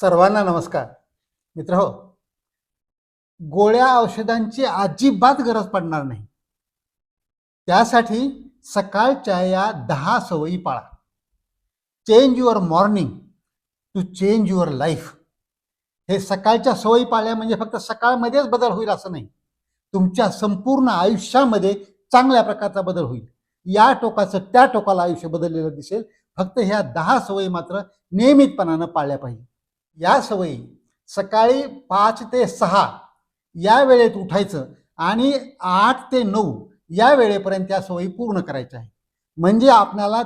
सर्वांना नमस्कार. मित्र हो गोळ्या औषधांची अजिबात गरज पडणार नाही. त्यासाठी सकाळच्या या दहा सवयी पाळा. Change your morning to change your life हे सकाळच्या सवयी पाळल्या म्हणजे फक्त सकाळमध्येच बदल होईल असं नाही. तुमच्या संपूर्ण आयुष्यामध्ये चांगल्या प्रकारचा बदल होईल. या टोकाचं त्या टोकाला आयुष्य बदललेलं दिसेल. फक्त ह्या दहा सवयी मात्र नियमितपणानं पाळल्या पाहिजे. या सवयी सकाळी पाच ते सहा या वेळेत उठायचं आणि आठ ते नऊ या वेळेपर्यंत या सवयी पूर्ण करायच्या आहे म्हणजे आपल्याला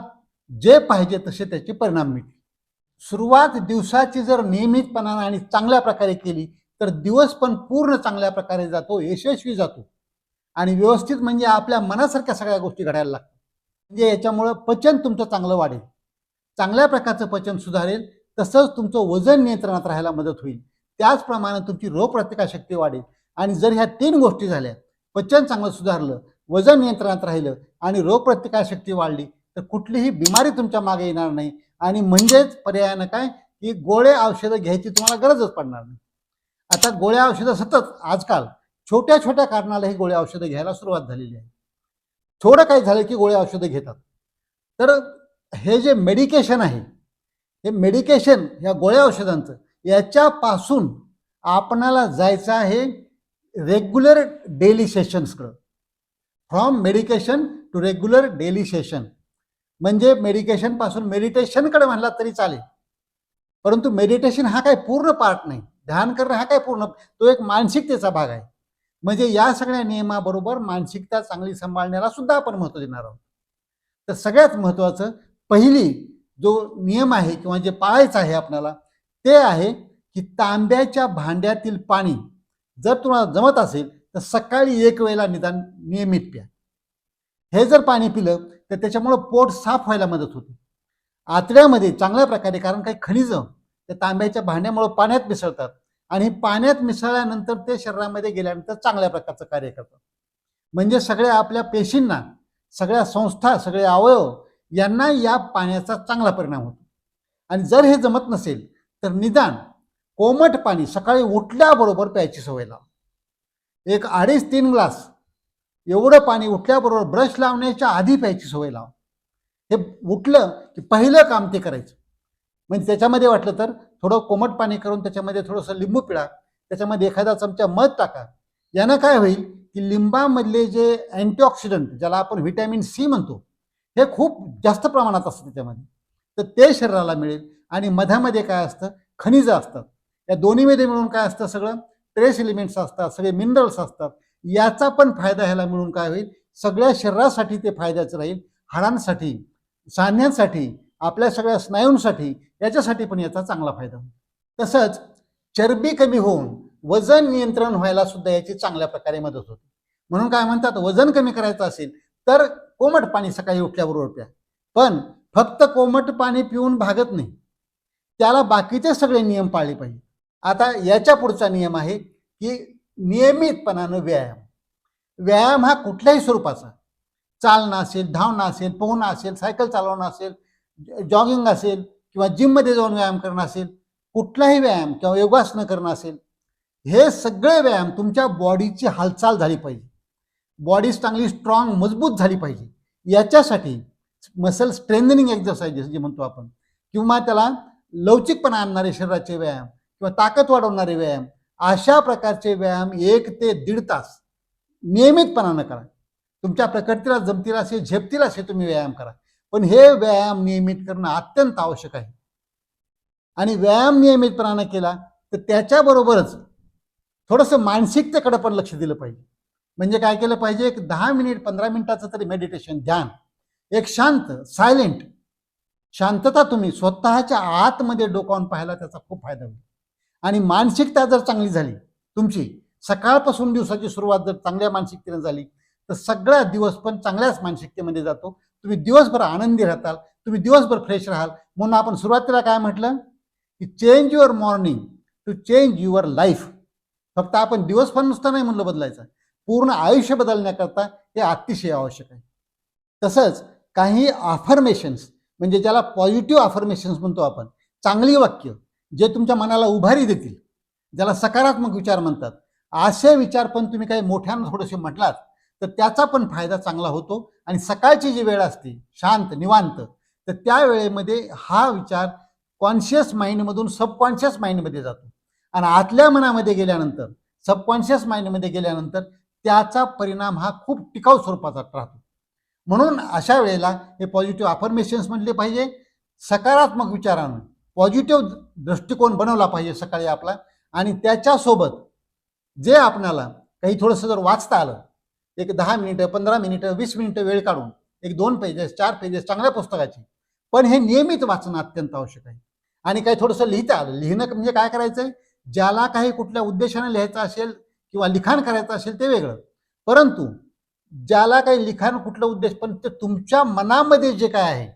जे पाहिजे तसे त्याचे परिणाम मिळतील. सुरुवात दिवसाची जर नियमितपणानं आणि चांगल्या प्रकारे केली तर दिवस पण पूर्ण चांगल्या प्रकारे जातो यशस्वी जातो. आणि व्यवस्थित म्हणजे आपल्या मनासारख्या सगळ्या गोष्टी घडायला लागतात. म्हणजे याच्यामुळं पचन तुमचं चांगलं वाढेल. चांगल्या प्रकारचं पचन सुधारेल. तसंच तुमचं वजन नियंत्रणात राहायला मदत होईल. त्याचप्रमाणे तुमची रोगप्रतिकारशक्ती वाढेल. आणि जर ह्या तीन गोष्टी झाल्या पचन चांगलं सुधारलं वजन नियंत्रणात राहिलं आणि रोगप्रतिकारशक्ती वाढली तर कुठलीही बिमारी तुमच्या मागे येणार नाही. आणि म्हणजेच पर्यायानं काय? की गोळे औषधं घ्यायची तुम्हाला गरजच पडणार नाही. आता गोळ्या औषधं सतत आजकाल छोट्या छोट्या कारणाला ही गोळ्या औषधं घ्यायला सुरुवात झालेली आहे. थोडं काही झालं की गोळ्या औषधं घेतात. तर हे जे मेडिकेशन आहे हे मेडिकेशन या गोळ्या औषधांचं याच्यापासून आपणाला जायचं आहे regular daily सेशन्सकडं from medication to regular daily session म्हणजे मेडिकेशनपासून मेडिटेशनकडे म्हणला तरी चालेल. परंतु मेडिटेशन हा काय पूर्ण पार्ट नाही. ध्यान करणं हा काय पूर्ण तो एक मानसिकतेचा भाग आहे. म्हणजे या सगळ्या नियमाबरोबर मानसिकता चांगली सांभाळण्याला सुद्धा आपण महत्त्व देणार आहोत. तर सगळ्यात महत्त्वाचं पहिली जो नियम आहे किंवा जे पाळायचं आहे आपल्याला ते आहे की तांब्याच्या भांड्यातील पाणी जर तुम्हाला जमत असेल तर सकाळी एक वेळेला निदान नियमित प्या. हे जर पाणी पिलं तर त्याच्यामुळं पोट साफ व्हायला मदत होते. आतड्यामध्ये चांगल्या प्रकारे कारण काही खनिजं त्या तांब्याच्या भांड्यामुळं पाण्यात मिसळतात आणि पाण्यात मिसळल्यानंतर ते शरीरामध्ये गेल्यानंतर चांगल्या प्रकारचं कार्य करतात म्हणजे सगळ्या आपल्या पेशींना सगळ्या संस्था सगळे अवयव यांना या पाण्याचा चांगला परिणाम होतो. आणि जर हे जमत नसेल तर निदान कोमट पाणी सकाळी उठल्याबरोबर प्यायची सवय लावा. एक अडीच तीन ग्लास एवढं पाणी उठल्याबरोबर ब्रश लावण्याच्या आधी प्यायची सवय लावा. हे उठलं की पहिलं काम ते करायचं. म्हणजे त्याच्यामध्ये वाटलं तर थोडं कोमट पाणी करून त्याच्यामध्ये थोडंसं लिंबू पिळा त्याच्यामध्ये एखादा चमचा मध टाका. यानं काय होईल की लिंबामधले जे अँटीऑक्सिडंट ज्याला आपण व्हिटॅमिन सी म्हणतो हे खूप जास्त प्रमाणात असतं त्याच्यामध्ये. तर ते शरीराला मिळेल. आणि मध्यामध्ये काय असतं? खनिजं असतात. या दोन्हीमध्ये मिळून काय असतं सगळं? ट्रेस एलिमेंट्स असतात सगळे मिनरल्स असतात. याचा पण फायदा ह्याला मिळून काय होईल? सगळ्या शरीरासाठी ते फायद्याचं राहील. हाडांसाठी सांध्यांसाठी आपल्या सगळ्या स्नायूंसाठी याच्यासाठी पण याचा चांगला फायदा होईल. तसंच चरबी कमी होऊन वजन नियंत्रण व्हायला सुद्धा याची चांगल्या प्रकारे मदत होते. म्हणून काय म्हणतात? वजन कमी करायचं असेल तर कोमट पाणी सकाळी उठल्याबरोबर प्या. पण फक्त कोमट पाणी पिऊन भागत नाही. त्याला बाकीचे सगळे नियम पाळले पाहिजे. आता याच्या पुढचा नियम आहे की नियमितपणानं व्यायाम. व्यायाम हा कुठल्याही स्वरूपाचा. चालणं असेल धावणं असेल पोहणं असेल सायकल चालवणं असेल जॉगिंग असेल किंवा जिममध्ये जाऊन व्यायाम करणं असेल कुठलाही व्यायाम किंवा योगासनं करणं असेल हे सगळे व्यायाम तुमच्या बॉडीची हालचाल झाली पाहिजे. बॉडी चांगली स्ट्रॉंग मजबूत झाली पाहिजे. याच्यासाठी मसल स्ट्रेंथनिंग एक्झरसाइजेस जे म्हणतो आपण किंवा त्याला लवचिकपणा आणणारे शरीराचे व्यायाम किंवा ताकद वाढवणारे व्यायाम अशा प्रकारचे व्यायाम एक ते दीड तास नियमितपणानं करा. तुमच्या प्रकृतीला जमतील असे झेपतील असे तुम्ही व्यायाम करा. पण हे व्यायाम नियमित करणं अत्यंत आवश्यक आहे. आणि व्यायाम नियमितपणानं केला तर त्याच्याबरोबरच थोडंसं मानसिकतेकडे पण लक्ष दिलं पाहिजे. म्हणजे काय केलं पाहिजे? एक दहा मिनिट पंधरा मिनिटाचं तरी मेडिटेशन ध्यान. एक शांत सायलेंट शांतता तुम्ही स्वतःच्या आतमध्ये डोकावून पाहायला त्याचा खूप फायदा होईल. आणि मानसिकता जर चांगली झाली तुमची सकाळपासून दिवसाची सुरुवात जर चांगल्या मानसिकतेने झाली तर सगळा दिवस पण चांगल्याच मानसिकतेमध्ये जातो. तुम्ही दिवसभर आनंदी राहताल तुम्ही दिवसभर फ्रेश राहाल. म्हणून आपण सुरुवातीला काय म्हटलं? की change your morning to change your life फक्त आपण दिवस पण नुसतं नाही म्हणलं बदलायचं. पूर्ण आयुष्य बदलण्याकरता हे अतिशय आवश्यक आहे. तसंच काही आफर्मेशन्स म्हणजे ज्याला पॉझिटिव्ह अफर्मेशन्स म्हणतो आपण चांगली वाक्य जे तुमच्या मनाला उभारी देतील ज्याला सकारात्मक विचार म्हणतात असे विचार पण तुम्ही काही मोठ्यानं थोडेसे म्हटलात तर त्याचा पण फायदा चांगला होतो. आणि सकाळची जी वेळ असते शांत निवांत तर त्या वेळेमध्ये हा विचार कॉन्शियस माइंडमधून सबकॉन्शियस माइंडमध्ये जातो. आणि आतल्या मनामध्ये गेल्यानंतर सबकॉन्शियस माइंडमध्ये गेल्यानंतर त्याचा परिणाम हा खूप टिकाऊ स्वरूपाचा राहतो. म्हणून अशा वेळेला हे पॉझिटिव्ह अफर्मेशन्स म्हटले पाहिजे. सकारात्मक विचारानं पॉझिटिव्ह दृष्टिकोन बनवला पाहिजे सकाळी आपला. आणि त्याच्यासोबत जे आपणाला काही थोडंसं जर वाचता आलं एक दहा मिनिटं पंधरा मिनिटं वीस मिनिटं वेळ काढून एक दोन पेजेस चार पेजेस चांगल्या पुस्तकाची. पण हे नियमित वाचणं अत्यंत आवश्यक आहे. आणि काही थोडंसं लिहिता आलं लिहिणं म्हणजे काय करायचं आहे ज्याला काही कुठल्या उद्देशाने लिहायचं असेल किंवा लिखाण करायचं असेल ते वेगळं. परंतु ज्याला काही लिखाण कुठलं उद्देश पण ते तुमच्या मनामध्ये जे काय आहे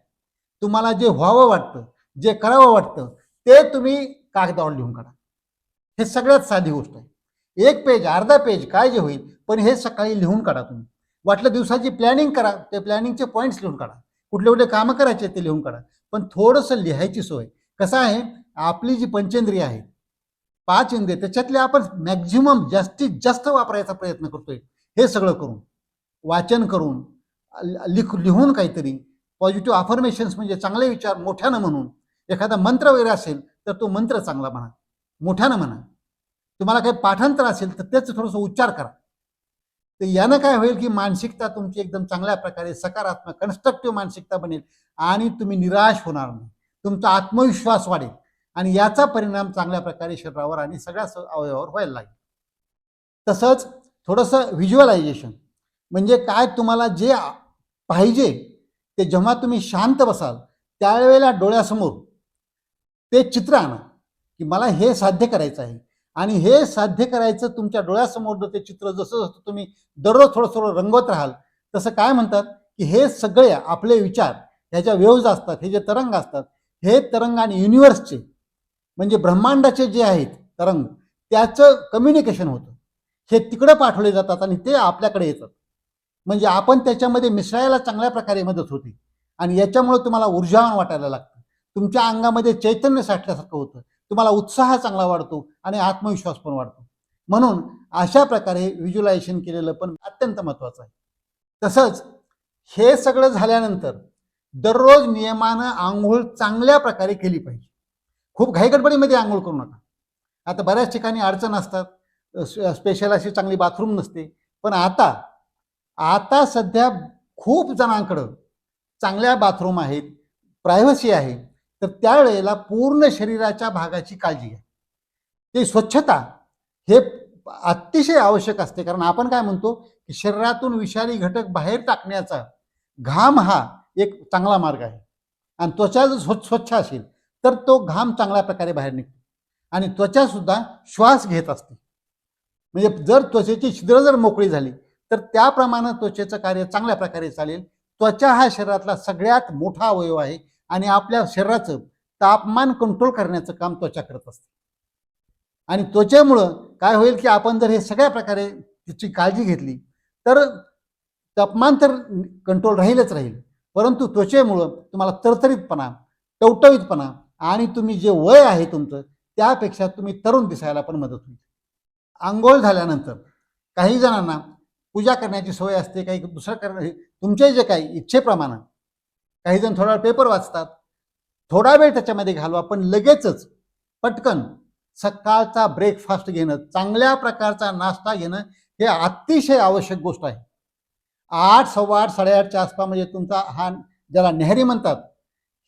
तुम्हाला जे व्हावं वाटतं जे करावं वाटतं ते तुम्ही कागदावर लिहून काढा. हे सगळ्यात साधी गोष्ट आहे. एक पेज अर्धा पेज काय जे होईल पण हे सकाळी लिहून काढा तुम्ही. वाटलं दिवसाची प्लॅनिंग करा ते प्लॅनिंगचे पॉईंट्स लिहून काढा. कुठले कुठले कामं करायचे ते लिहून काढा. पण थोडंसं लिहायची सोय. कसं आहे आपली जी पंचेंद्रिय आहे पाच इंद्रिय त्याच्यातले आपण मॅक्झिमम जास्तीत जास्त वापरायचा प्रयत्न करतोय. हे सगळं करून वाचन करून लिख लिहून काहीतरी पॉझिटिव्ह अफर्मेशन्स म्हणजे चांगले विचार मोठ्यानं म्हणून एखादा मंत्र वगैरे असेल तर तो मंत्र चांगला म्हणा. मोठ्यानं म्हणा. तुम्हाला काही पाठांतर असेल तर त्याचं थोडंसं उच्चार करा. तर यानं काय होईल की मानसिकता तुमची एकदम चांगल्या प्रकारे सकारात्मक कन्स्ट्रक्टिव्ह मानसिकता बनेल आणि तुम्ही निराश होणार नाही. तुमचा आत्मविश्वास वाढेल. आणि याचा परिणाम चांगल्या प्रकारे शरीरावर आणि सगळ्या स- अवयवावर व्हायला लागेल. तसंच थोडंसं व्हिज्युअलायझेशन म्हणजे काय तुम्हाला जे पाहिजे ते जेव्हा तुम्ही शांत बसाल त्यावेळेला डोळ्यासमोर ते चित्र आणा की मला हे साध्य करायचं आहे. आणि हे साध्य करायचं तुमच्या डोळ्यासमोर जर ते चित्र जसं जसं तुम्ही दररोज थोडं थोडं रंगवत राहाल तसं काय म्हणतात की हे सगळे आपले विचार ह्याच्या वेव्ज असतात हे जे तरंग असतात हे तरंग आणि युनिव्हर्सचे म्हणजे ब्रह्मांडाचे जे आहेत तरंग त्याचं कम्युनिकेशन होतं. हे तिकडं पाठवले जातात आणि ते आपल्याकडे येतात. म्हणजे आपण त्याच्यामध्ये मिसळायला चांगल्या प्रकारे मदत होते. आणि याच्यामुळे तुम्हाला ऊर्जावान वाटायला लागतं. तुमच्या अंगामध्ये चैतन्य साठल्यासारखं होतं. तुम्हाला उत्साह चांगला वाढतो आणि आत्मविश्वास पण वाढतो. म्हणून अशा प्रकारे व्हिज्युलायझेशन केलेलं पण अत्यंत महत्त्वाचं आहे. तसंच हे सगळं झाल्यानंतर दररोज नियमानं आंघोळ चांगल्या प्रकारे केली पाहिजे. खूप घाईगडबडीमध्ये आंघोळ करू नका. आता बऱ्याच ठिकाणी अडचण असतात. स्पेशल अशी चांगली बाथरूम नसते. पण आता आता सध्या खूप जणांकडं चांगल्या बाथरूम आहेत प्रायव्हसी आहे. तर त्यावेळेला पूर्ण शरीराच्या भागाची काळजी घ्या. ते स्वच्छता हे अतिशय आवश्यक असते. कारण आपण काय म्हणतो की शरीरातून विषारी घटक बाहेर टाकण्याचा घाम हा एक चांगला मार्ग आहे. आणि त्वचा जर स्वच्छ स्वच्छ असेल तर तो घाम चांगल्या प्रकारे बाहेर निघतो. आणि त्वचा सुद्धा श्वास घेत असते. म्हणजे जर त्वचेची छिद्र जर मोकळी झाली तर त्याप्रमाणे त्वचेचं कार्य चांगल्या प्रकारे चालेल. त्वचा हा शरीरातला सगळ्यात मोठा अवयव आहे आणि आपल्या शरीराचं तापमान कंट्रोल करण्याचं काम त्वचा करत असते. आणि त्वचेमुळं काय होईल की आपण जर हे सगळ्या प्रकारे तिची काळजी घेतली तर तापमान तर कंट्रोल राहीलच राहील. परंतु त्वचेमुळं तुम्हाला तरतरीतपणा टवटवीतपणा आणि तुम्ही जे वय आहे तुमचं त्यापेक्षा तुम्ही तरुण दिसायला पण मदत होईल. आंघोळ झाल्यानंतर काही जणांना पूजा करण्याची सवय असते काही दुसरं करणं तुमचे जे काही इच्छेप्रमाणे. काही जण थोडा वेळ पेपर वाचतात. थोडा वेळ त्याच्यामध्ये घालवा पण लगेचच पटकन सकाळचा ब्रेकफास्ट घेणं चांगल्या प्रकारचा नाश्ता घेणं हे अतिशय आवश्यक गोष्ट आहे. आठ सव्वा आठ साडेआठच्या आसपास म्हणजे तुमचा हा ज्याला नेहरी म्हणतात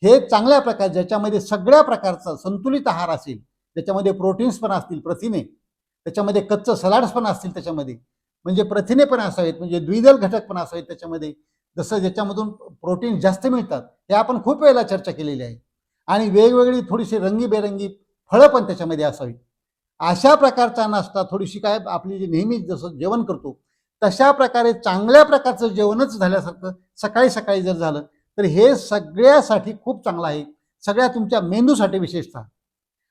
हे चांगल्या प्रकार ज्याच्यामध्ये सगळ्या प्रकारचा संतुलित आहार असेल त्याच्यामध्ये प्रोटीन्स पण असतील प्रथिने त्याच्यामध्ये कच्चं सलाड्स पण असतील त्याच्यामध्ये म्हणजे प्रथिने पण असावेत म्हणजे द्विदल घटक पण असावेत त्याच्यामध्ये जसं ज्याच्यामधून प्रोटीन जास्त मिळतात हे आपण खूप वेळेला चर्चा केलेली आहे. आणि वेगवेगळी थोडीशी रंगीबेरंगी फळं पण त्याच्यामध्ये असावीत. अशा प्रकारचा नाश्ता थोडीशी काय आपली जी नेहमी जसं जेवण करतो तशा प्रकारे चांगल्या प्रकारचं जेवणच झाल्यासारखं सकाळी सकाळी जर झालं तर हे सगळ्यासाठी खूप चांगलं आहे. सगळ्या तुमच्या मेंदूसाठी विशेषतः.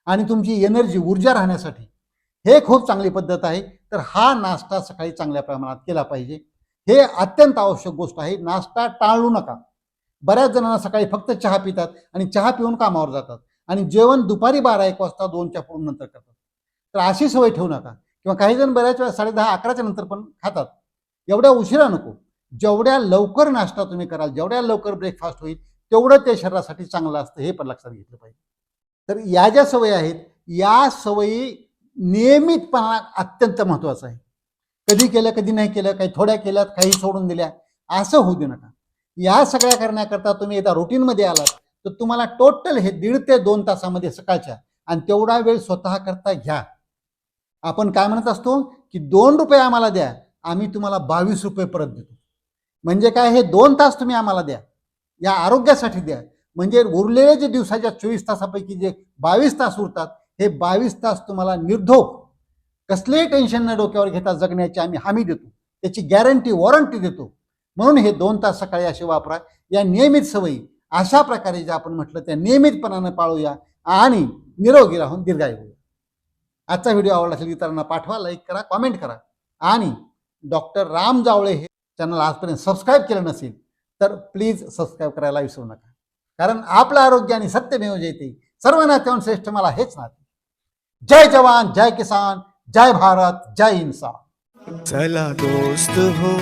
आणि तुमची एनर्जी ऊर्जा राहण्यासाठी. हे खूप चांगली पद्धत आहे. तर हा नाश्ता सकाळी चांगल्या प्रमाणात केला पाहिजे. हे अत्यंत आवश्यक गोष्ट आहे. नाश्ता टाळू नका. बऱ्याच जणांना सकाळी फक्त चहा पितात आणि चहा पिऊन कामावर जातात. आणि जेवण दुपारी बारा एक वाजता दोनच्या पूर्ण नंतर करतात. तर अशी सवय ठेवू नका. किंवा काही जण बऱ्याच वेळा साडे दहा अकराच्या नंतर पण खातात. एवढ्या उशिरा नको. जेवढ्या लवकर नाश्ता तुम्ही कराल जेवढ्या लवकर ब्रेकफास्ट होईल तेवढं ते शरीरासाठी चांगलं असतं हे पण लक्षात घेतलं पाहिजे. तर या ज्या सवयी आहेत या सवयी नियमितपणा अत्यंत महत्त्वाचं आहे. कधी केलं कधी नाही केलं काही थोड्या केल्यात काही सोडून दिल्या असं होऊ देऊ नका. या सगळ्या करण्याकरता तुम्ही एकदा रुटीनमध्ये आलात तर तुम्हाला टोटल हे दीड ते दोन तासामध्ये सकाळच्या आणि तेवढा वेळ स्वतः करता घ्या. आपण काय म्हणत असतो की दोन रुपये आम्हाला द्या आम्ही तुम्हाला बावीस रुपये परत देतो. म्हणजे काय हे दोन तास तुम्ही आम्हाला द्या. या आरोग्यासाठी द्या. म्हणजे उरलेले जे दिवसाच्या चोवीस तासापैकी जे बावीस तास उरतात हे बावीस तास तुम्हाला निर्धोक कसलेही टेन्शन न डोक्यावर घेता जगण्याची आम्ही हमी देतो. त्याची गॅरंटी वॉरंटी देतो. म्हणून हे दोन तास सकाळी असे वापरा. या नियमित सवयी अशा प्रकारे जे आपण म्हटलं त्या नियमितपणानं पाळूया आणि निरोगी राहून दीर्घायू. होऊया आजचा व्हिडिओ आवडला असेल इतरांना पाठवा लाईक करा कॉमेंट करा. आणि डॉक्टर राम जावळे हे चॅनल आजपर्यंत सबस्क्राईब केलं नसेल तर प्लीज सबस्क्राईब करायला विसरू नका. कारण आपलं आरोग्य आणि सत्यमेव जयते सर्व नात्याहून श्रेष्ठ मला हेच नाते. जय जवान जय किसान जय भारत जय इन्सान चला दोस्त हो